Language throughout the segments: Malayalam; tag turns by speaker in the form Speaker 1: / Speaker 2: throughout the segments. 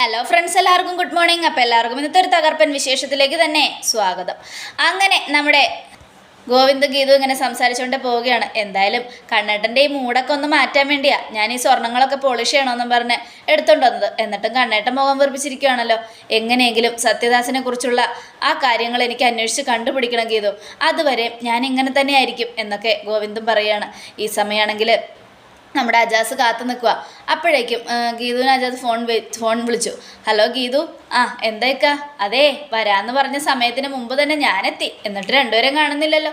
Speaker 1: ഹലോ ഫ്രണ്ട്സ് എല്ലാവർക്കും ഗുഡ് മോർണിംഗ് അപ്പോൾ എല്ലാവർക്കും ഇന്നത്തെ ഒരു തകർപ്പൻ വിശേഷത്തിലേക്ക് തന്നെ സ്വാഗതം. അങ്ങനെ നമ്മുടെ ഗോവിന്ദ് ഗീതു ഇങ്ങനെ സംസാരിച്ചുകൊണ്ട് പോവുകയാണ്. എന്തായാലും കണ്ണേട്ടന്റെ ഈ മൂടൊക്കെ ഒന്ന് മാറ്റാൻ വേണ്ടിയാ ഞാൻ ഈ സ്വർണങ്ങളൊക്കെ പോളിഷ് ചെയ്യണമെന്നും പറഞ്ഞ് എടുത്തോണ്ട് വന്നത്. എന്നിട്ടും കണ്ണേട്ടൻ മുഖം വെറുപ്പിച്ചിരിക്കുകയാണല്ലോ എങ്ങനെയെങ്കിലും സത്യദാസിനെ കുറിച്ചുള്ള ആ കാര്യങ്ങൾ എനിക്ക് അന്വേഷിച്ച് കണ്ടുപിടിക്കണം ഗീതു. അതുവരെ ഞാൻ ഇങ്ങനെ തന്നെ ആയിരിക്കും എന്നൊക്കെ ഗോവിന്ദും പറയുകയാണ് ഈ സമയമാണെങ്കിൽ നമ്മുടെ അജാസ് കാത്തു നിൽക്കുക അപ്പോഴേക്കും ഗീതുവിന് അജാസ് ഫോൺ ഫോൺ വിളിച്ചു. ഹലോ ഗീതു. ആ എന്തായിക്ക അതേ വരാമെന്ന് പറഞ്ഞ സമയത്തിന് മുമ്പ് തന്നെ ഞാനെത്തി. എന്നിട്ട് രണ്ടുപേരും കാണുന്നില്ലല്ലോ.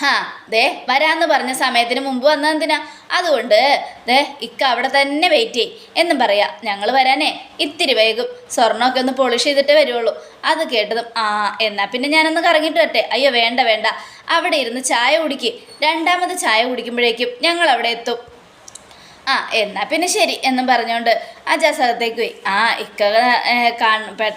Speaker 1: ഹാ ദേ വരാന്ന് പറഞ്ഞ സമയത്തിന് മുമ്പ് വന്നതെന്തിനാ അതുകൊണ്ട് ദേ ഇക്ക അവിടെ തന്നെ വെയിറ്റ് ചെയ്യും എന്നും പറയാം ഞങ്ങൾ വരാനേ ഇത്തിരി വേഗം സ്വർണമൊക്കെ ഒന്ന് പോളിഷ് ചെയ്തിട്ടേ വരുവുള്ളൂ. അത് കേട്ടതും ആ എന്നാൽ പിന്നെ ഞാനൊന്ന് കറങ്ങിയിട്ട് വരട്ടെ. അയ്യോ വേണ്ട വേണ്ട. അവിടെ ഇരുന്ന് ചായ കുടിക്ക്. രണ്ടാമത് ചായ കുടിക്കുമ്പോഴേക്കും ഞങ്ങൾ അവിടെ എത്തും. ആ എന്നാ പിന്നെ ശരി എന്നും പറഞ്ഞുകൊണ്ട് അജാസ് അകത്തേക്ക് പോയി. ആ ഇക്ക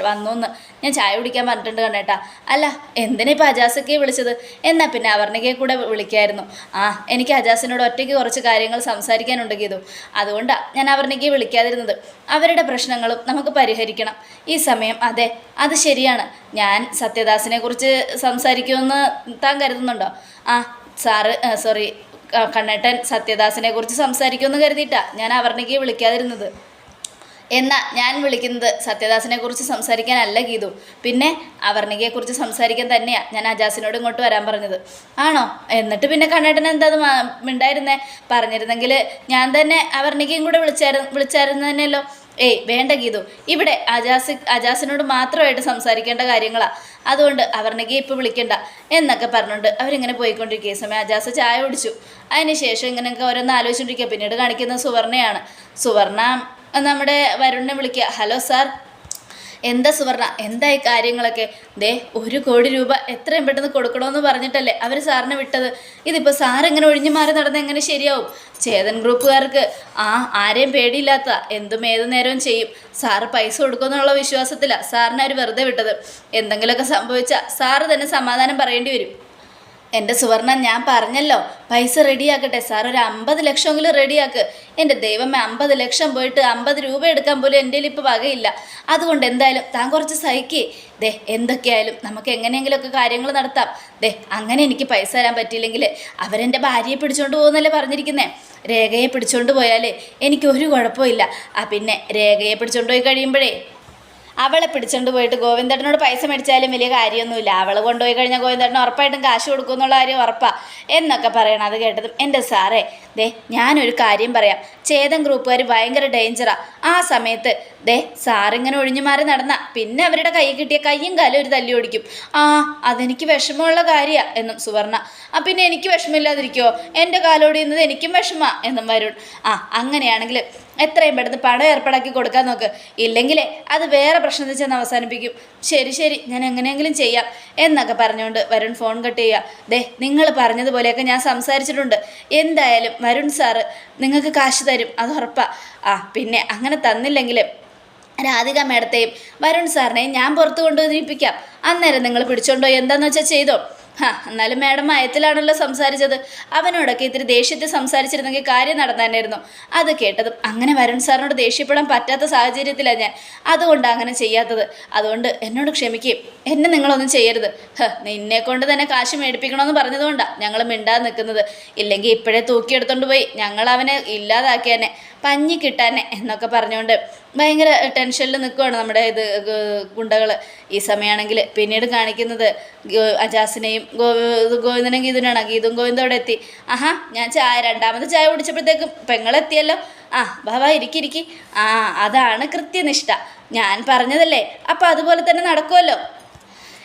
Speaker 1: വന്നു എന്ന് ഞാൻ ചായ കുടിക്കാൻ പറഞ്ഞിട്ടുണ്ട് കണ്ടേട്ടാ. അല്ല എന്തിനാ ഇപ്പം അജാസൊക്കെ വിളിച്ചത്? എന്നാ പിന്നെ അവർണികയെ കൂടെ വിളിക്കായിരുന്നു. ആ എനിക്ക് അജാസിനോട് ഒറ്റയ്ക്ക് കുറച്ച് കാര്യങ്ങൾ സംസാരിക്കാനുണ്ട് ഗീതു. അതുകൊണ്ടാണ് ഞാൻ അവർണികയെ വിളിക്കാതിരുന്നത്. അവരുടെ പ്രശ്നങ്ങളും നമുക്ക് പരിഹരിക്കണം. ഈ സമയം അതെ അത് ശരിയാണ്. ഞാൻ സത്യദാസിനെ കുറിച്ച് സംസാരിക്കുമെന്ന് താൻ കരുതുന്നുണ്ടോ? ആ സാറ് സോറി കണ്ണേട്ടൻ സത്യദാസിനെ കുറിച്ച് സംസാരിക്കുമെന്ന് കരുതിയിട്ടാ ഞാൻ അവർണിക്ക് വിളിക്കാതിരുന്നത്. എന്നാ ഞാൻ വിളിക്കുന്നത് സത്യദാസിനെ കുറിച്ച് സംസാരിക്കാനല്ല ഗീതു. പിന്നെ അവർണികയെ കുറിച്ച് സംസാരിക്കാൻ തന്നെയാ ഞാൻ അജാസിനോട് ഇങ്ങോട്ട് വരാൻ പറഞ്ഞത്. ആണോ? എന്നിട്ട് പിന്നെ കണ്ണേട്ടൻ എന്താ അത് മാ- മിണ്ടായിരുന്നേ? പറഞ്ഞിരുന്നെങ്കിൽ ഞാൻ തന്നെ അവർണികയും കൂടെ വിളിച്ചായിരുന്നു വിളിച്ചായിരുന്നു തന്നെയല്ലോ ഏയ് വേണ്ട ഗീതു. ഇവിടെ അജാസ് അജാസിനോട് മാത്രമായിട്ട് സംസാരിക്കേണ്ട കാര്യങ്ങളാ. അതുകൊണ്ട് അവർണികയെ ഇപ്പോൾ വിളിക്കണ്ട. എന്നൊക്കെ പറഞ്ഞുകൊണ്ട് അവരിങ്ങനെ പോയിക്കൊണ്ടിരിക്കുക സമയം അജാസ് ചായ കുടിച്ചു. അതിന് ശേഷം ഇങ്ങനെയൊക്കെ ഓരോന്ന് ആലോചിച്ചുകൊണ്ടിരിക്കുക പിന്നീട് കാണിക്കുന്നത് സുവർണയാണ്. സുവർണ നമ്മുടെ വരുണിനെ വിളിക്കുക ഹലോ സാർ. എന്താ സുവർണ? എന്തായി കാര്യങ്ങളൊക്കെ? ദേ ഒരു കോടി രൂപ എത്രയും പെട്ടെന്ന് കൊടുക്കണമെന്ന് പറഞ്ഞിട്ടല്ലേ അവർ സാറിനെ വിട്ടത്. ഇതിപ്പോൾ സാർ ഇങ്ങനെ ഒഴിഞ്ഞു മാറി നടന്ന് എങ്ങനെ ശരിയാവും? ചേതൻ ഗ്രൂപ്പുകാർക്ക് ആ ആരെയും പേടിയില്ലാത്ത എന്തും ഏത് നേരവും ചെയ്യും. സാറ് പൈസ കൊടുക്കുമെന്നുള്ള വിശ്വാസത്തിലാണ് സാറിനെ അവർ വെറുതെ വിട്ടത്. എന്തെങ്കിലുമൊക്കെ സംഭവിച്ചാൽ സാറ് തന്നെ സമാധാനം പറയേണ്ടി വരും. എന്റെ സുവർണ ഞാൻ പറഞ്ഞല്ലോ പൈസ റെഡിയാക്കട്ടെ. സാർ ഒരു അമ്പത് ലക്ഷമെങ്കിലും റെഡിയാക്ക്. എന്റെ ദൈവമേ അമ്പത് ലക്ഷം പോയിട്ട് അമ്പത് രൂപ എടുക്കാൻ പോലും എന്റെ ഇപ്പോൾ വകയില്ല. അതുകൊണ്ട് എന്തായാലും താൻ കുറച്ച് സഹിക്കേ. ദേ എന്തൊക്കെയായാലും നമുക്ക് എങ്ങനെയെങ്കിലുമൊക്കെ കാര്യങ്ങൾ നടത്താം. ദേ അങ്ങനെ എനിക്ക് പൈസ തരാൻ പറ്റിയില്ലെങ്കിൽ അവരെന്റെ ഭാര്യയെ പിടിച്ചോണ്ട് പോകുന്നല്ലേ പറഞ്ഞിരിക്കുന്നേ? രേഖയെ പിടിച്ചോണ്ട് പോയാലേ എനിക്ക് ഒരു കുഴപ്പമില്ല. ആ പിന്നെ രേഖയെ പിടിച്ചോണ്ട് പോയി കഴിയുമ്പോഴേ അവളെ പിടിച്ചോണ്ട് പോയിട്ട് ഗോവിന്ദേട്ടനോട് പൈസ മേടിച്ചാലും വലിയ കാര്യമൊന്നുമില്ല. അവൾ കൊണ്ടുപോയി കഴിഞ്ഞാൽ ഗോവിന്ദേട്ടൻ ഉറപ്പായിട്ടും കാശ് കൊടുക്കും എന്നുള്ള കാര്യം ഉറപ്പാ. എന്നൊക്കെ പറയണം. അത് കേട്ടതും എന്റെ സാറേ ദേ ഞാനൊരു കാര്യം പറയാം. ചേതൻ ഗ്രൂപ്പുകാർ ഭയങ്കര ഡേഞ്ചറാ ആ സമയത്ത് ദേ സാറിങ്ങനെ ഒഴിഞ്ഞു മാറി നടന്ന. പിന്നെ അവരുടെ കൈ കിട്ടിയ കയ്യും കാലും ഒരു തല്ലി ഓടിക്കും. ആ അതെനിക്ക് വിഷമമുള്ള കാര്യമാണ് എന്നും സുവർണ. ആ പിന്നെ എനിക്ക് വിഷമമില്ലാതിരിക്കുമോ എന്റെ കാലോടിയുന്നത് എനിക്കും വിഷമാ എന്നും വരുൺ. ആ അങ്ങനെയാണെങ്കിൽ എത്രയും പെട്ടെന്ന് പണം ഏർപ്പാടാക്കി കൊടുക്കാൻ നോക്ക്. ഇല്ലെങ്കിലേ അത് വേറെ പ്രശ്നത്തിൽ ചെന്ന് അവസാനിപ്പിക്കും. ശരി ശരി ഞാൻ എങ്ങനെയെങ്കിലും ചെയ്യാം എന്നൊക്കെ പറഞ്ഞുകൊണ്ട് വരുൺ ഫോൺ കട്ട് ചെയ്യുക. ദേ നിങ്ങൾ പറഞ്ഞതുപോലെയൊക്കെ ഞാൻ സംസാരിച്ചിട്ടുണ്ട്. എന്തായാലും വരുൺ സാറ് നിങ്ങൾക്ക് കാശ് തരും അത് ഉറപ്പാണ് ആ പിന്നെ അങ്ങനെ തന്നില്ലെങ്കിൽ രാധിക മേഡത്തെയും വരുൺ സാറിനെയും ഞാൻ പുറത്ത് കൊണ്ടുവന്നിരിപ്പിക്കാം. അന്നേരം നിങ്ങൾ പിടിച്ചോണ്ടോ എന്താണെന്ന് വെച്ചാൽ ചെയ്തോ? ഹാ എന്നാലും മാഡം മയത്തിലാണല്ലോ സംസാരിച്ചത്. അവനോടൊക്കെ ഇത്തിരി ദേഷ്യത്തിൽ സംസാരിച്ചിരുന്നെങ്കിൽ കാര്യം നടന്നായിരുന്നു അത് കേട്ടത് അങ്ങനെ വരുൺ സാറിനോട് ദേഷ്യപ്പെടാൻ പറ്റാത്ത സാഹചര്യത്തിലാണ് ഞാൻ. അതുകൊണ്ടാണ് അങ്ങനെ ചെയ്യാത്തത്. അതുകൊണ്ട് എന്നോട് ക്ഷമിക്കുകയും എന്നെ നിങ്ങളൊന്നും ചെയ്യരുത്. ഹ നിന്നെ കൊണ്ട് തന്നെ കാശ് മേടിപ്പിക്കണമെന്ന് പറഞ്ഞതുകൊണ്ടാണ് ഞങ്ങൾ മിണ്ടാതെ നിൽക്കുന്നത്. ഇല്ലെങ്കിൽ ഇപ്പോഴേ തൂക്കിയെടുത്തോണ്ട് പോയി ഞങ്ങൾ അവനെ ഇല്ലാതാക്കിയാനെ. പഞ്ഞി കിട്ടാനെ എന്നൊക്കെ പറഞ്ഞുകൊണ്ട് ഭയങ്കര ടെൻഷനിൽ നിൽക്കുവാണ് നമ്മുടെ ഇത് ഗുണ്ടകൾ ഈ സമയമാണെങ്കിൽ പിന്നീട് കാണിക്കുന്നത് അജാസിനെയും ഗോ ഇത് ഗോവിന്ദനും ഗീതുനാണ് ഗീതും ഗോവിന്ദം അവിടെ എത്തി. ആഹാ ഞാൻ ചായ രണ്ടാമത് ചായ കുടിച്ചപ്പോഴത്തേക്കും പെങ്ങളെത്തിയല്ലോ ആ ബാബാ ഇരിക്കിരിക്കി ആ അതാണ് കൃത്യനിഷ്ഠ. ഞാൻ പറഞ്ഞതല്ലേ? അപ്പം അതുപോലെ തന്നെ നടക്കുമല്ലോ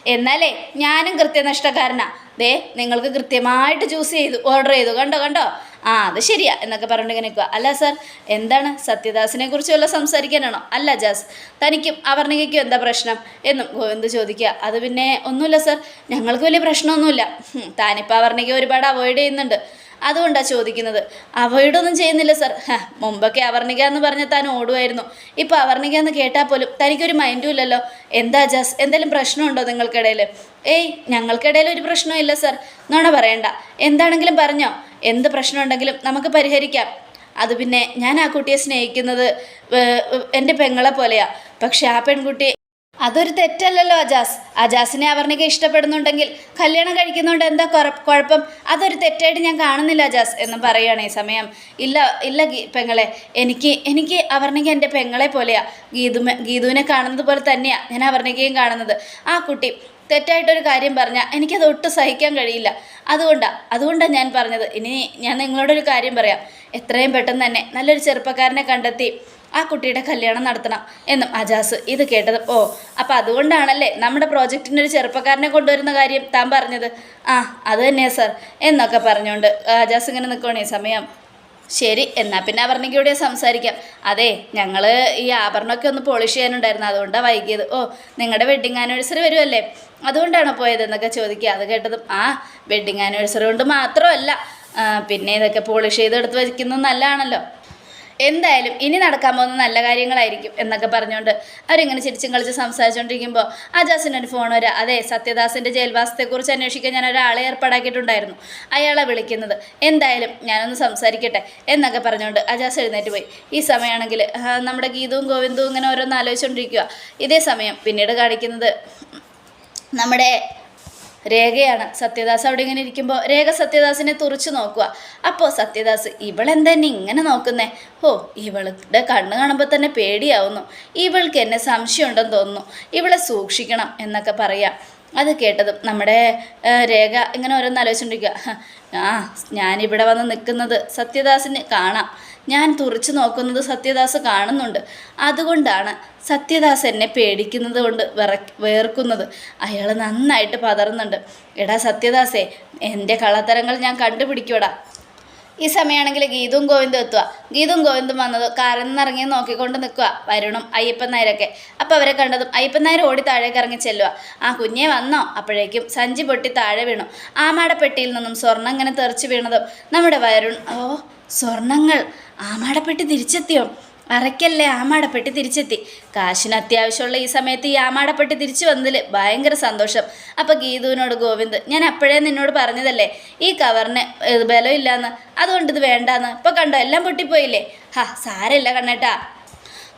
Speaker 1: എന്നാലേ ഞാനും കൃത്യനിഷ്ഠക്കാരനാ. ദേ നിങ്ങൾക്ക് കൃത്യമായിട്ട് ചൂസ് ചെയ്തു ഓർഡർ ചെയ്തു. കണ്ടോ കണ്ടോ? ആ അത് ശരിയാ എന്നൊക്കെ പറഞ്ഞിട്ട് ഇങ്ങനെ നിൽക്കുക അല്ല സാർ എന്താണ് സത്യദാസിനെ കുറിച്ച് വല്ല സംസാരിക്കാനാണോ? അല്ല ജാസ് തനിക്കും അവർണികയ്ക്കും എന്താ പ്രശ്നം? എന്നും ഗോവിന്ദ് ചോദിക്കുക അത് പിന്നെ ഒന്നുമില്ല സാർ ഞങ്ങൾക്ക് വലിയ പ്രശ്നമൊന്നുമില്ല. താനിപ്പോൾ അവർണിക ഒരുപാട് അവോയ്ഡ് ചെയ്യുന്നുണ്ട്. അതുകൊണ്ടാണ് ചോദിക്കുന്നത്. അവോയ്ഡൊന്നും ചെയ്യുന്നില്ല സർ മുമ്പൊക്കെ അവർണിക എന്ന് പറഞ്ഞാൽ താൻ ഓടുമായിരുന്നു ഇപ്പോൾ അവർണിക എന്ന് കേട്ടാൽ പോലും തനിക്കൊരു മൈൻഡും ഇല്ലല്ലോ. എന്താ ജാസ്? എന്തെങ്കിലും പ്രശ്നമുണ്ടോ നിങ്ങൾക്കിടയിൽ ഏയ് ഞങ്ങൾക്കിടയിൽ ഒരു പ്രശ്നവും ഇല്ല സാർ നോണ പറയണ്ട. എന്താണെങ്കിലും പറഞ്ഞോ. എന്ത് പ്രശ്നമുണ്ടെങ്കിലും നമുക്ക് പരിഹരിക്കാം. അത് പിന്നെ ഞാൻ ആ കുട്ടിയെ സ്നേഹിക്കുന്നത് എന്റെ പെങ്ങളെ പോലെയാണ് പക്ഷേ ആ പെൺകുട്ടി അതൊരു തെറ്റല്ലല്ലോ അജാസ്. അജാസിനെ അവർണിക ഇഷ്ടപ്പെടുന്നുണ്ടെങ്കിൽ കല്യാണം കഴിക്കുന്നതുകൊണ്ട് എന്താ കുഴ- കുഴപ്പം? അതൊരു തെറ്റായിട്ട് ഞാൻ കാണുന്നില്ല അജാസ് എന്ന് പറയുകയാണ് ഈ സമയം. ഇല്ല ഇല്ല പെങ്ങളെ എനിക്ക് എനിക്ക് അവർണിക എന്റെ പെങ്ങളെ പോലെയാ. ഗീതു ഗീതുവിനെ കാണുന്നത് പോലെ തന്നെയാ ഞാൻ അവർണികയും കാണുന്നത്. ആ കുട്ടി തെറ്റായിട്ടൊരു കാര്യം പറഞ്ഞാൽ എനിക്കത് ഒട്ടും സഹിക്കാൻ കഴിയില്ല. അതുകൊണ്ടാണ് അതുകൊണ്ടാണ് ഞാൻ പറഞ്ഞത്. ഇനി ഞാൻ നിങ്ങളോടൊരു കാര്യം പറയാം. എത്രയും പെട്ടെന്ന് തന്നെ നല്ലൊരു ചെറുപ്പക്കാരനെ കണ്ടെത്തി ആ കുട്ടിയുടെ കല്യാണം നടത്തണം എന്നും അജാസ് ഇത് കേട്ടത്. ഓ അപ്പം അതുകൊണ്ടാണല്ലേ നമ്മുടെ പ്രോജക്റ്റിന്റെ ഒരു ചെറുപ്പക്കാരനെ കൊണ്ടുവരുന്ന കാര്യം താൻ പറഞ്ഞത്? ആ അത് തന്നെയാ സർ എന്നൊക്കെ പറഞ്ഞുകൊണ്ട് അജാസ് ഇങ്ങനെ നിൽക്കണേ സമയം. ശരി എന്നാൽ പിന്നെ അപർണയ്ക്കൂടെ സംസാരിക്കാം. അതെ ഞങ്ങൾ ഈ ആഭരണമൊക്കെ ഒന്ന് പോളിഷ് ചെയ്യാനുണ്ടായിരുന്നു അതുകൊണ്ടാണ് വൈകിയത്. ഓ നിങ്ങളുടെ വെഡ്ഡിങ് ആനിവേഴ്സറി വരുമല്ലേ അതുകൊണ്ടാണോ പോയത് എന്നൊക്കെ ചോദിക്കുക. അത് കേട്ടതും ആ വെഡ്ഡിങ് ആനിവേഴ്സറി കൊണ്ട് മാത്രമല്ല പിന്നെ ഇതൊക്കെ പോളിഷ് ചെയ്ത് എടുത്ത് വയ്ക്കുന്നത് നല്ലതാണല്ലോ. എന്തായാലും ഇനി നടക്കാൻ പോകുന്ന നല്ല കാര്യങ്ങളായിരിക്കും എന്നൊക്കെ പറഞ്ഞുകൊണ്ട് അവരിങ്ങനെ ചിരിച്ചും കളിച്ച് സംസാരിച്ചുകൊണ്ടിരിക്കുമ്പോൾ അജാസിനൊരു ഫോൺ വരാം. അതെ സത്യദാസിന്റെ ജയിൽവാസത്തെക്കുറിച്ച് അന്വേഷിക്കാൻ ഞാൻ ഒരാളെ ഏർപ്പാടാക്കിയിട്ടുണ്ടായിരുന്നു. അയാളെ വിളിക്കുന്നത്. എന്തായാലും ഞാനൊന്ന് സംസാരിക്കട്ടെ എന്നൊക്കെ പറഞ്ഞുകൊണ്ട് അജാസ് എഴുന്നേറ്റ് പോയി. ഈ സമയമാണെങ്കിൽ നമ്മുടെ ഗീതവും ഗോവിന്ദവും ഇങ്ങനെ ഓരോന്ന് ആലോചിച്ചുകൊണ്ടിരിക്കുക ഇതേ സമയം പിന്നീട് കാണിക്കുന്നത് നമ്മുടെ രേഖയാണ്. സത്യദാസ് അവിടെ ഇങ്ങനെ ഇരിക്കുമ്പോൾ രേഖ സത്യദാസിനെ തുറച്ചു നോക്കുക. അപ്പോൾ സത്യദാസ് ഇവളെന്താ ഇങ്ങനെ നോക്കുന്നേ? ഓ ഇവളുടെ കണ്ണ് കാണുമ്പോൾ തന്നെ പേടിയാവുന്നു. ഇവൾക്ക് എന്നെ സംശയമുണ്ടെന്ന് തോന്നുന്നു. ഇവളെ സൂക്ഷിക്കണം എന്നൊക്കെ പറയാം. അത് കേട്ടതും നമ്മുടെ രേഖ ഇങ്ങനെ ഓരോന്ന് ആലോചിച്ചുകൊണ്ടിരിക്കുക ആ ഞാനിവിടെ വന്ന് നിൽക്കുന്നത് സത്യദാസിന് കാണാം. ഞാൻ തുറച്ചു നോക്കുന്നത് സത്യദാസ് കാണുന്നുണ്ട്. അതുകൊണ്ടാണ് സത്യദാസ് എന്നെ പേടിക്കുന്നത് കൊണ്ട് വിറ വേർക്കുന്നത്. അയാൾ നന്നായിട്ട് പതറുന്നുണ്ട്. എടാ സത്യദാസേ എന്റെ കള്ളത്തരങ്ങൾ ഞാൻ കണ്ടുപിടിക്കൂടാ ഈ സമയമാണെങ്കിൽ ഗീതും ഗോവിന്ദും എത്തുക ഗീതും ഗോവിന്ദും വന്നത് ഇറങ്ങി നോക്കിക്കൊണ്ട് നിൽക്കുക വരുണും അയ്യപ്പൻ നായരൊക്കെ. അപ്പോൾ അവരെ കണ്ടതും അയ്യപ്പൻ നായർ ഓടി താഴേക്ക് ഇറങ്ങി ചെല്ലുക ആ കുഞ്ഞെ വന്നോ? അപ്പോഴേക്കും സഞ്ചി പൊട്ടി താഴെ വീണു. ആമാടപ്പെട്ടിയിൽ നിന്നും സ്വർണം ഇങ്ങനെ തെറിച്ച് വീണതും നമ്മുടെ വരുൺ ഓ സ്വർണങ്ങൾ ആമാടപ്പെട്ടി തിരിച്ചെത്തിയോ? അറയ്ക്കല്ലേ ആമാടപ്പെട്ടി തിരിച്ചെത്തി. കാശിന് അത്യാവശ്യമുള്ള ഈ സമയത്ത് ഈ ആമാടപ്പെട്ടി തിരിച്ചു വന്നതിൽ ഭയങ്കര സന്തോഷം. അപ്പോൾ ഗീതുവിനോട് ഗോവിന്ദ് ഞാൻ അപ്പോഴേ നിന്നോട് പറഞ്ഞതല്ലേ ഈ കവറിന് ബലമില്ലാന്ന് അതുകൊണ്ട് ഇത് വേണ്ടാന്ന്. ഇപ്പോൾ കണ്ടോ എല്ലാം പൊട്ടിപ്പോയില്ലേ? ഹാ സാരമില്ല കണ്ണേട്ടാ.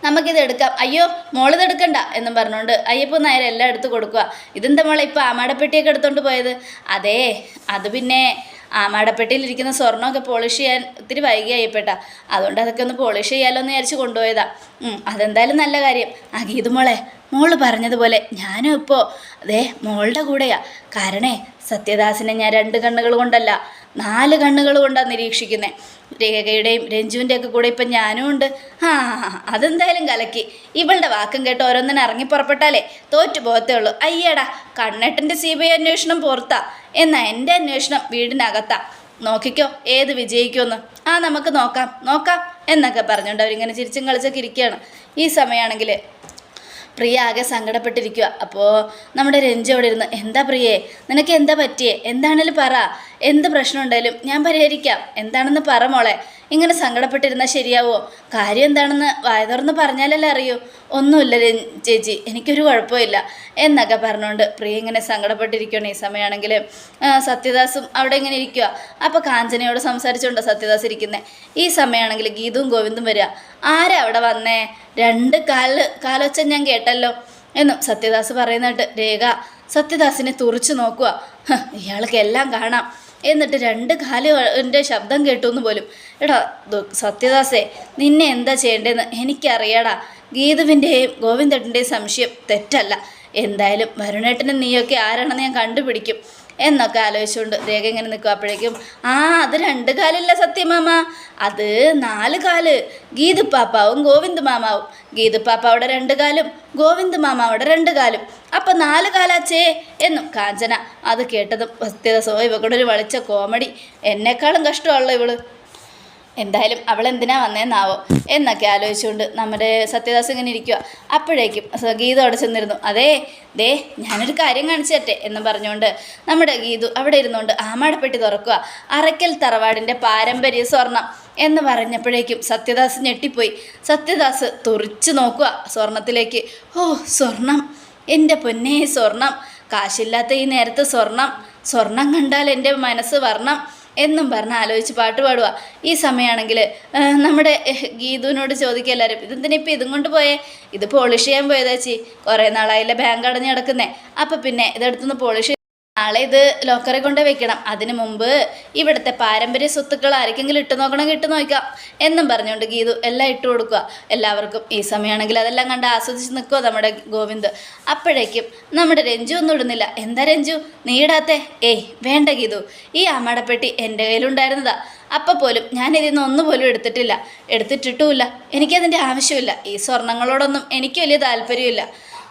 Speaker 1: നമുക്കിത് എടുക്കാം. അയ്യോ മോളിത് എടുക്കണ്ട എന്നും പറഞ്ഞുകൊണ്ട് അയ്യപ്പൻ നായർ എല്ലാം എടുത്ത് കൊടുക്കുക ഇതെന്താ മോളെ ഇപ്പോൾ ആമാടപ്പെട്ടിയൊക്കെ എടുത്തുകൊണ്ട് പോയത്? അതേ അത് പിന്നെ ആമാടപ്പെട്ടിയിലിരിക്കുന്ന സ്വർണമൊക്കെ പോളിഷ് ചെയ്യാൻ ഒത്തിരി വൈകി അതുകൊണ്ട് അതൊക്കെ ഒന്ന് പോളിഷ് ചെയ്യാമല്ലോ എന്ന് വിചാരിച്ച് കൊണ്ടുപോയതാ. അതെന്തായാലും നല്ല കാര്യം. ആ ഗീതുമോളെ മോൾ പറഞ്ഞതുപോലെ ഞാനും ഇപ്പോൾ അതെ മോളുടെ കൂടെയാ. കാരണേ സത്യദാസിനെ ഞാൻ രണ്ട് കണ്ണുകൾ കൊണ്ടല്ല നാല് കണ്ണുകൾ കൊണ്ടാണ് നിരീക്ഷിക്കുന്നത് രേഖയുടെയും രഞ്ജുവിന്റെ ഒക്കെ കൂടെ ഇപ്പം ഞാനും ഉണ്ട്. ആ അതെന്തായാലും കലക്കി. ഇവളുടെ വാക്കും കേട്ട് ഓരോന്നിനും ഇറങ്ങി പുറപ്പെട്ടാലേ തോറ്റു പോകത്തേ ഉള്ളൂ. അയ്യടാ കണ്ണേട്ടന്റെ സി ബി ഐ അന്വേഷണം പുറത്താ. എന്നാൽ എന്റെ അന്വേഷണം വീടിനകത്താ. നോക്കിക്കോ ഏത് വിജയിക്കുമെന്ന്. ആ നമുക്ക് നോക്കാം. നോക്കാം എന്നൊക്കെ പറഞ്ഞുകൊണ്ട് അവരിങ്ങനെ ചിരിച്ചും കളിച്ചൊക്കെ ഇരിക്കുകയാണ്. ഈ സമയമാണെങ്കിൽ പ്രിയ ആകെ സങ്കടപ്പെട്ടിരിക്കുക അപ്പോൾ നമ്മുടെ രഞ്ജ അവിടെ ഇരുന്ന് എന്താ പ്രിയേ നിനക്ക് എന്താ പറ്റിയേ? എന്താണേലും പറ. എന്ത് പ്രശ്നം ഉണ്ടായാലും ഞാൻ പരിഹരിക്കാം. എന്താണെന്ന് പറ മോളെ. ഇങ്ങനെ സങ്കടപ്പെട്ടിരുന്നാൽ ശരിയാവോ? കാര്യം എന്താണെന്ന് വായ തുറന്ന് പറഞ്ഞാലല്ലേ അറിയൂ. ഒന്നുമില്ല ചേച്ചി എനിക്കൊരു കുഴപ്പമില്ല. എന്നൊക്കെ പറഞ്ഞുകൊണ്ട് പ്രിയ ഇങ്ങനെ സങ്കടപ്പെട്ടിരിക്കുകയാണ് ഈ സമയമാണെങ്കിൽ സത്യദാസും അവിടെ ഇങ്ങനെ ഇരിക്കുക അപ്പോൾ കാഞ്ചനയോട് സംസാരിച്ചുകൊണ്ടോ സത്യദാസ് ഇരിക്കുന്നത് ഈ സമയമാണെങ്കിൽ ഗീതും ഗോവിന്ദും വരിക. ആരാ അവിടെ വന്നേ? രണ്ട് കാൽ കാലൊച്ച ഞാൻ കേട്ടല്ലോ. എന്നും സത്യദാസ് പറയുന്നിട്ട് രേഖ സത്യദാസിനെ തുറച്ചു നോക്കുക ഇയാൾക്ക് എല്ലാം കാണാം. എന്നിട്ട് രണ്ട് കാലുകളുടെ ശബ്ദം കേട്ടു എന്ന് പോലും. എടാ സത്യദാസേ നിന്നെ എന്താ ചെയ്യേണ്ടതെന്ന് എനിക്കറിയാടാ. ഗീതുവിന്റെയും ഗോവിന്ദേട്ടന്റെയും സംശയം തെറ്റല്ല. എന്തായാലും വരുണേട്ടനും നീയൊക്കെ ആരാണെന്ന് ഞാൻ കണ്ടുപിടിക്കും. എന്നൊക്കെ ആലോചിച്ചുകൊണ്ട് രേഖ ഇങ്ങനെ നിൽക്കും അപ്പോഴേക്കും ആ അത് രണ്ട് കാലല്ല സത്യമാമ അത് നാല് കാൽ. ഗീത് പാപ്പാവും ഗോവിന്ദ് മാമാവും. ഗീത് പാപ്പാവിടെ രണ്ട് കാലും ഗോവിന്ദ് മാമാവിടെ രണ്ട് കാലും. അപ്പം നാല് കാലാച്ചേ എന്നും കാഞ്ചന അത് കേട്ടതും വസ്തുത സോ ഇവക്കൂടെ ഒരു വളിച്ച കോമഡി. എന്നെക്കാളും കഷ്ടമുള്ള ഇവൾ. എന്തായാലും അവൾ എന്തിനാ വന്നേന്നാവോ എന്നൊക്കെ ആലോചിച്ചുകൊണ്ട് നമ്മുടെ സത്യദാസ് ഇങ്ങനെ ഇരിക്കുക അപ്പോഴേക്കും ഗീതോടെ ചെന്നിരുന്നു. അതേ ദേ ഞാനൊരു കാര്യം കാണിച്ചു തരട്ടെ എന്ന് പറഞ്ഞുകൊണ്ട് നമ്മുടെ ഗീതു അവിടെ ഇരുന്നുകൊണ്ട് ആമാടപ്പെട്ടി തുറക്കുക അറയ്ക്കൽ തറവാടിന്റെ പാരമ്പര്യ സ്വർണം എന്ന് പറഞ്ഞപ്പോഴേക്കും സത്യദാസ് ഞെട്ടിപ്പോയി. സത്യദാസ് തുറിച്ചു നോക്കുക സ്വർണത്തിലേക്ക്. ഓ സ്വർണം. എന്റെ പൊന്നേ സ്വർണം. കാശില്ലാത്ത ഈ നേരത്തെ സ്വർണം. സ്വർണം കണ്ടാൽ എന്റെ മനസ്സ് വർണം. എന്നും പറഞ്ഞ് ആലോചിച്ച് പാട്ട് പാടുക ഈ സമയമാണെങ്കിൽ നമ്മുടെ ഗീതുവിനോട് ചോദിക്കുക എല്ലാവരും ഇതെന്തിനാ ഇപ്പം ഇതും കൊണ്ട് പോയേ? ഇത് പോളിഷ് ചെയ്യാൻ പോയതാച്ചി കുറേ നാളായില്ല ബാങ്ക് അടഞ്ഞ് കിടക്കുന്നേ. അപ്പം പിന്നെ ഇതെടുത്തുനിന്ന് പോളിഷ് നാളെ ഇത് ലോക്കറിൽ കൊണ്ട് വെക്കണം. അതിനു മുമ്പ് ഇവിടുത്തെ പാരമ്പര്യ സ്വത്തുക്കൾ ആരെങ്കിലും ഇട്ട് നോക്കണം ഇട്ട് നോക്കാം. എന്നും പറഞ്ഞുകൊണ്ട് ഗീതു എല്ലാം ഇട്ട് കൊടുക്കുക. എല്ലാവർക്കും ഈ സമയമാണെങ്കിൽ അതെല്ലാം കണ്ട് ആസ്വദിച്ച് നിൽക്കുക നമ്മുടെ ഗോവിന്ദ്? അപ്പോഴേക്കും നമ്മുടെ രഞ്ജു ഒന്നും ഇടുന്നില്ല. എന്താ രഞ്ജു? നീ ഇടാത്തെ? ഏയ് വേണ്ട ഗീതു. ഈ അമ്മടപ്പെട്ടി എന്റെ കയ്യിലുണ്ടായിരുന്നതാ. അപ്പം പോലും ഞാൻ ഇതിൽ നിന്ന് ഒന്നുപോലും എടുത്തിട്ടില്ല. എടുത്തിട്ടിട്ടുമില്ല. എനിക്കതിന്റെ ആവശ്യമില്ല. ഈ സ്വർണങ്ങളോടൊന്നും എനിക്ക് വലിയ താല്പര്യമില്ല.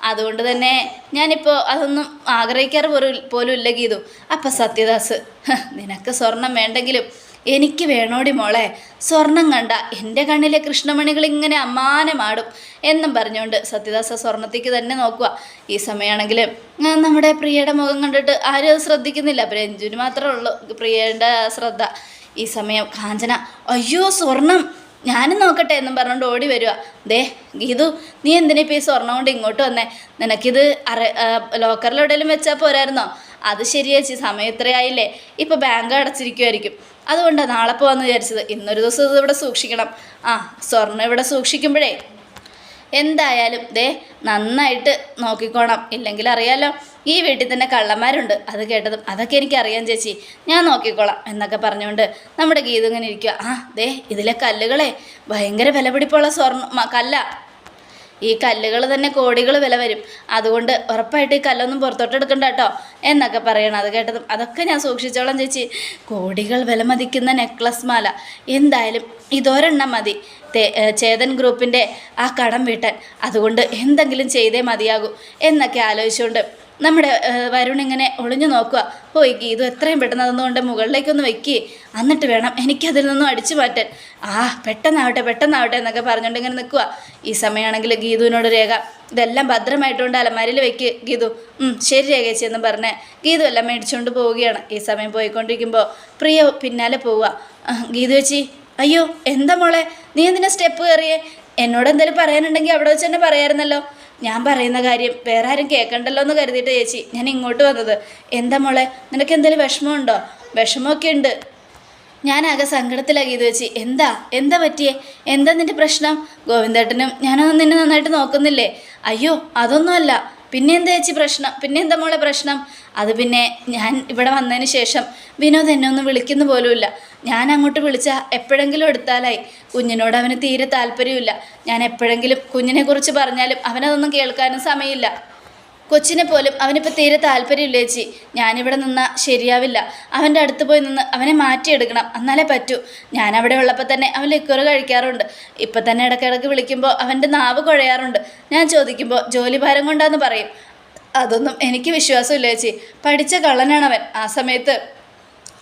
Speaker 1: അതുകൊണ്ട് തന്നെ ഞാനിപ്പോൾ അതൊന്നും ആഗ്രഹിക്കാറ് പോലും പോലും ഇല്ല ഗീതു. അപ്പം സത്യദാസ് "ഹ്, നിനക്ക് സ്വർണം വേണ്ടെങ്കിലും എനിക്ക് വേണോടി മോളെ. സ്വർണം കണ്ട എന്റെ കണ്ണിലെ കൃഷ്ണമണികൾ ഇങ്ങനെ അമ്മാനമാടും എന്നും പറഞ്ഞുകൊണ്ട് സത്യദാസ സ്വർണത്തേക്ക് തന്നെ നോക്കുക. ഈ സമയമാണെങ്കിൽ നമ്മുടെ പ്രിയയുടെ മുഖം കണ്ടിട്ട് ആരും അത് ശ്രദ്ധിക്കുന്നില്ല. അപ്പം രഞ്ജുവിന് മാത്രമേ ഉള്ളൂ പ്രിയയുടെ ശ്രദ്ധ. ഈ സമയം കാഞ്ചന അയ്യോ സ്വർണം! ഞാനും നോക്കട്ടെ എന്നും പറഞ്ഞുകൊണ്ട് ഓടി വരിക ദേ ഗീതു നീ എന്തിനാ ഇപ്പോൾ ഈ സ്വർണം കൊണ്ട് ഇങ്ങോട്ട് വന്നേ? നിനക്കിത് അറ ലോക്കറിൽ എവിടെയെങ്കിലും വെച്ചാൽ പോരായിരുന്നോ? അത് ശരിയേച്ചി സമയം ഇത്രയായില്ലേ? ഇപ്പോൾ ബാങ്ക് അടച്ചിരിക്കുമായിരിക്കും അതുകൊണ്ടാണ് നാളെ പോകാമെന്ന് വിചാരിച്ചത്. ഇന്നൊരു ദിവസം ഇത് ഇവിടെ സൂക്ഷിക്കണം. ആ സ്വർണം ഇവിടെ സൂക്ഷിക്കുമ്പോഴേ എന്തായാലും ദേ നന്നായിട്ട് നോക്കിക്കോണം. ഇല്ലെങ്കിൽ അറിയാലോ ഈ വീട്ടിൽ തന്നെ കള്ളന്മാരുണ്ട്. അത് കേട്ടതും അതൊക്കെ എനിക്കറിയാം ചേച്ചി. ഞാൻ നോക്കിക്കോളാം എന്നൊക്കെ പറഞ്ഞുകൊണ്ട് നമ്മുടെ ഗീത ഇങ്ങനെ ഇരിക്കുക ആ ദേ ഇതിലെ കല്ലുകളെ ഭയങ്കര വിലപിടിപ്പുള്ള സ്വർണ കല്ല. ഈ കല്ലുകൾ തന്നെ കോടികൾ വില വരും. അതുകൊണ്ട് ഉറപ്പായിട്ട് ഈ കല്ലൊന്നും പുറത്തോട്ട് എടുക്കണ്ട കേട്ടോ. എന്നൊക്കെ പറയണം. അത് കേട്ടതും അതൊക്കെ ഞാൻ സൂക്ഷിച്ചോളാം ചേച്ചി. കോടികൾ വില മതിക്കുന്ന നെക്ലസ് മാല. എന്തായാലും ഇതൊരെണ്ണം മതി. ചേതൻ ഗ്രൂപ്പിന്റെ ആ കടം വീട്ടാൻ. അതുകൊണ്ട് എന്തെങ്കിലും ചെയ്തേ മതിയാകൂ. എന്നൊക്കെ ആലോചിച്ചുകൊണ്ട് നമ്മുടെ വരുൺ ഇങ്ങനെ ഒളിഞ്ഞു നോക്കുക. ഓ ഗീതു എത്രയും പെട്ടെന്ന് അതൊന്നുകൊണ്ട് മുകളിലേക്കൊന്ന് വെക്കുക എന്നിട്ട് വേണം എനിക്കതിൽ നിന്നും അടിച്ചു മാറ്റാൻ. ആ പെട്ടെന്നാവട്ടെ പെട്ടെന്നാവട്ടെ എന്നൊക്കെ പറഞ്ഞുകൊണ്ട് ഇങ്ങനെ നിൽക്കുക. ഈ സമയമാണെങ്കിൽ ഗീതുവിനോട് രേഖ ഇതെല്ലാം ഭദ്രമായിട്ടുകൊണ്ട് അലമാരിൽ വെക്ക് ഗീതു. ശരി രേഖേച്ചി എന്ന് പറഞ്ഞ് ഗീതു എല്ലാം മേടിച്ചുകൊണ്ട് പോവുകയാണ്. ഈ സമയം പോയിക്കൊണ്ടിരിക്കുമ്പോൾ പ്രിയ പിന്നാലെ പോവുക. "ആ, ഗീതു ചേച്ചി അയ്യോ എന്താ മോളെ? നീ എന്തിനാ സ്റ്റെപ്പ് കയറിയേ? എന്നോട് എന്തെങ്കിലും പറയാനുണ്ടെങ്കിൽ അവിടെ വെച്ച് തന്നെ പറയാമായിരുന്നല്ലോ ഞാൻ പറയുന്ന കാര്യം വേറെ ആരും കേൾക്കണ്ടല്ലോ എന്ന് കരുതിയിട്ട് ചേച്ചി. ഞാൻ ഇങ്ങോട്ട് വന്നത്. എന്താ മോളെ? നിനക്ക് എന്തെങ്കിലും വിഷമമുണ്ടോ? വിഷമമൊക്കെ ഉണ്ട്. ഞാനാകെ സങ്കടത്തിലാക്കി ഇത് വെച്ച് എന്താ? എന്താ പറ്റിയേ? എന്താ നിന്റെ പ്രശ്നം? ഗോവിന്ദേട്ടനും ഞാനൊന്നും നിന്നെ നന്നായിട്ട് നോക്കുന്നില്ലേ? അയ്യോ അതൊന്നുമല്ല. പിന്നെ എന്താ ചേച്ചി പ്രശ്നം? പിന്നെ എന്താ മോളെ പ്രശ്നം? അത് പിന്നെ ഞാൻ ഇവിടെ വന്നതിന് ശേഷം വിനോദ് എന്നെ ഒന്നും വിളിക്കുന്ന പോലുമില്ല. ഞാൻ അങ്ങോട്ട് വിളിച്ചാൽ എപ്പോഴെങ്കിലും എടുത്താലായി. കുഞ്ഞിനോട് അവന് തീരെ താല്പര്യമില്ല ഞാൻ എപ്പോഴെങ്കിലും കുഞ്ഞിനെക്കുറിച്ച് പറഞ്ഞാലും അവനതൊന്നും കേൾക്കാനും സമയമില്ല. കൊച്ചിനെ പോലും അവനിപ്പോൾ തീരെ താല്പര്യമില്ല ചേച്ചി? ഞാനിവിടെ നിന്നാൽ ശരിയാവില്ല. അവന്റെ അടുത്ത് പോയി നിന്ന് അവനെ മാറ്റിയെടുക്കണം. എന്നാലേ പറ്റൂ. ഞാൻ അവിടെ ഉള്ളപ്പോൾ തന്നെ അവൻ ലിക്വർ കഴിക്കാറുണ്ട്. ഇപ്പം തന്നെ ഇടയ്ക്കിടയ്ക്ക് വിളിക്കുമ്പോൾ അവന്റെ നാവ് കുഴയാറുണ്ട്. ഞാൻ ചോദിക്കുമ്പോൾ ജോലി ഭാരം കൊണ്ടാന്ന് പറയും. അതൊന്നും എനിക്ക് വിശ്വാസമില്ല ചേച്ചി. പഠിച്ച കള്ളനാണവൻ. ആ സമയത്ത്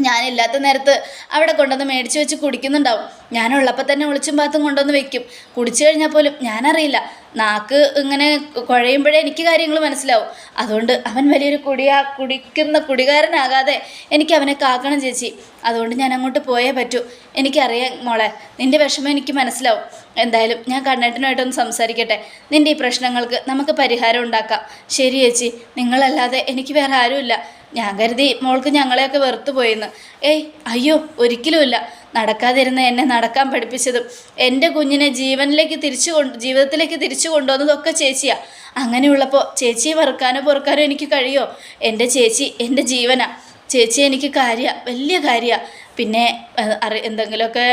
Speaker 1: ഞാനില്ലാത്ത നേരത്ത് അവിടെ കൊണ്ടുവന്ന് മേടിച്ച് വെച്ച് കുടിക്കുന്നുണ്ടാവും. ഞാനുള്ളപ്പോൾ തന്നെ ഒളിച്ചും പാത്തും കൊണ്ടുവന്ന് വെക്കും. കുടിച്ചു കഴിഞ്ഞാൽ പോലും ഞാനറിയില്ല. നാക്ക് ഇങ്ങനെ കുഴയുമ്പോഴേ എനിക്ക് കാര്യങ്ങൾ മനസ്സിലാവും. അതുകൊണ്ട് അവൻ വലിയൊരു കുടിയാ കുടിക്കുന്ന കുടികാരനാകാതെ എനിക്ക് അവനെ കാക്കണം ചേച്ചി. അതുകൊണ്ട് ഞാൻ അങ്ങോട്ട് പോയേ പറ്റൂ. എനിക്കറിയാം മോളെ നിന്റെ വിഷമം എനിക്ക് മനസ്സിലാവും. എന്തായാലും ഞാൻ കണ്ണേട്ടനുമായിട്ടൊന്ന് സംസാരിക്കട്ടെ. നിന്റെ ഈ പ്രശ്നങ്ങൾക്ക് നമുക്ക് പരിഹാരം ഉണ്ടാക്കാം. ശരി ചേച്ചി നിങ്ങളല്ലാതെ എനിക്ക് വേറെ ആരുമില്ല. ഞാൻ കരുതി മോൾക്ക് ഞങ്ങളെയൊക്കെ വെറുത്തു പോയെന്ന്. ഏയ് അയ്യോ ഒരിക്കലുമില്ല. നടക്കാതിരുന്ന എന്നെ നടക്കാൻ പഠിപ്പിച്ചതും എന്റെ കുഞ്ഞിനെ ജീവനിലേക്ക് തിരിച്ചു കൊണ്ട് ജീവിതത്തിലേക്ക് തിരിച്ചു കൊണ്ടുവന്നതൊക്കെ ചേച്ചിയാ. അങ്ങനെയുള്ളപ്പോൾ ചേച്ചിയെ വെറുക്കാനോ പൊറുക്കാനോ എനിക്ക് കഴിയോ? എന്റെ ചേച്ചി എന്റെ ജീവനാ. ചേച്ചി എനിക്ക് കാര്യ വലിയ കാര്യ. പിന്നെ അറി എന്തെങ്കിലുമൊക്കെ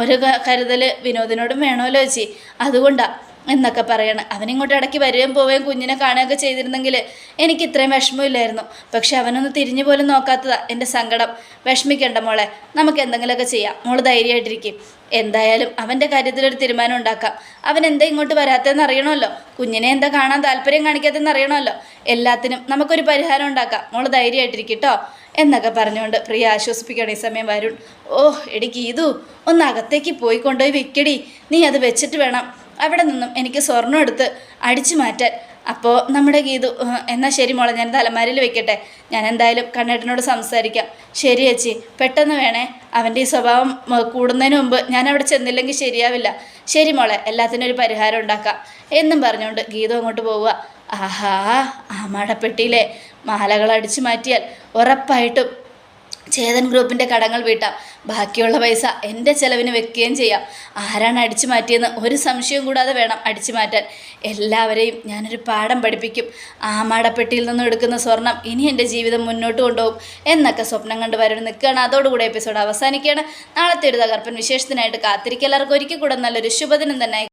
Speaker 1: ഒരു കരുതൽ വിനോദിനോടും വേണമല്ലോ ചേച്ചി. അതുകൊണ്ടാണ് എന്നൊക്കെ പറയണം. അവനിങ്ങോട്ട് ഇടയ്ക്ക് വരികയും പോവുകയും കുഞ്ഞിനെ കാണുകയൊക്കെ ചെയ്തിരുന്നെങ്കിൽ എനിക്ക് ഇത്രയും വിഷമമില്ലായിരുന്നു. പക്ഷെ അവനൊന്ന് തിരിഞ്ഞു പോലും നോക്കാത്തതാ എന്റെ സങ്കടം. വിഷമിക്കണ്ട മോളെ നമുക്ക് എന്തെങ്കിലുമൊക്കെ ചെയ്യാം. മോൾ ധൈര്യമായിട്ടിരിക്കും. എന്തായാലും അവന്റെ കാര്യത്തിലൊരു തീരുമാനം ഉണ്ടാക്കാം. അവൻ എന്താ ഇങ്ങോട്ട് വരാത്തതെന്ന് അറിയണമല്ലോ. കുഞ്ഞിനെ എന്താ കാണാൻ താല്പര്യം കാണിക്കാത്തതെന്ന് അറിയണമല്ലോ. എല്ലാത്തിനും നമുക്കൊരു പരിഹാരം ഉണ്ടാക്കാം. മോൾ ധൈര്യമായിട്ടിരിക്കും കേട്ടോ എന്നൊക്കെ പറഞ്ഞുകൊണ്ട് പ്രിയ ആശ്വസിപ്പിക്കണം ഈ സമയം വരുൺ. ഓ എടി ഗീതു ഒന്ന് അകത്തേക്ക് പോയി കൊണ്ടുപോയി വെക്കടി. നീ അത് വെച്ചിട്ട് വേണം. അവിടെ നിന്നും എനിക്ക് സ്വർണം എടുത്ത് അടിച്ചു മാറ്റാൻ. അപ്പോൾ നമ്മുടെ ഗീതു "ഉം, എന്നാൽ ശരി മോളെ ഞാൻ തലമാരിൽ വെക്കട്ടെ. ഞാൻ എന്തായാലും കണ്ണേട്ടനോട് സംസാരിക്കാം. ശരി അച്ചി പെട്ടെന്ന് വേണേ. അവന്റെ ഈ സ്വഭാവം കൂടുന്നതിന് മുമ്പ് ഞാൻ അവിടെ ചെന്നില്ലെങ്കിൽ ശരിയാവില്ല. ശരി മോളെ എല്ലാത്തിനും ഒരു പരിഹാരം ഉണ്ടാക്കാം. എന്നും പറഞ്ഞുകൊണ്ട് ഗീതു അങ്ങോട്ട് പോവുക. ആഹാ ആ മടപ്പെട്ടിയിലെ മാലകൾ അടിച്ചു മാറ്റിയാൽ ഉറപ്പായിട്ടും ചേതൻ ഗ്രൂപ്പിന്റെ കടങ്ങൾ വീട്ടാം. ബാക്കിയുള്ള പൈസ എന്റെ ചെലവിന് വെക്കുകയും ചെയ്യാം. ആരാണ് അടിച്ചു മാറ്റിയെന്ന് ഒരു സംശയവും കൂടാതെ വേണം അടിച്ചു മാറ്റാൻ. എല്ലാവരെയും ഞാനൊരു പാഠം പഠിപ്പിക്കും. ആ മാടപ്പെട്ടിയിൽ നിന്നും എടുക്കുന്ന സ്വർണം ഇനി എന്റെ ജീവിതം മുന്നോട്ട് കൊണ്ടുപോകും എന്നൊക്കെ സ്വപ്നം കണ്ട് വരണം നിൽക്കുകയാണ്. അതോടുകൂടി എപ്പിസോഡ് അവസാനിക്കുകയാണ്. നാളത്തെ ഒരു തകർപ്പൻ വിശേഷത്തിനായിട്ട് കാത്തിരിക്കുക. എല്ലാവർക്കും ഒരിക്കൽ കൂടെ നല്ലൊരു ശുഭദിനം തന്നെ.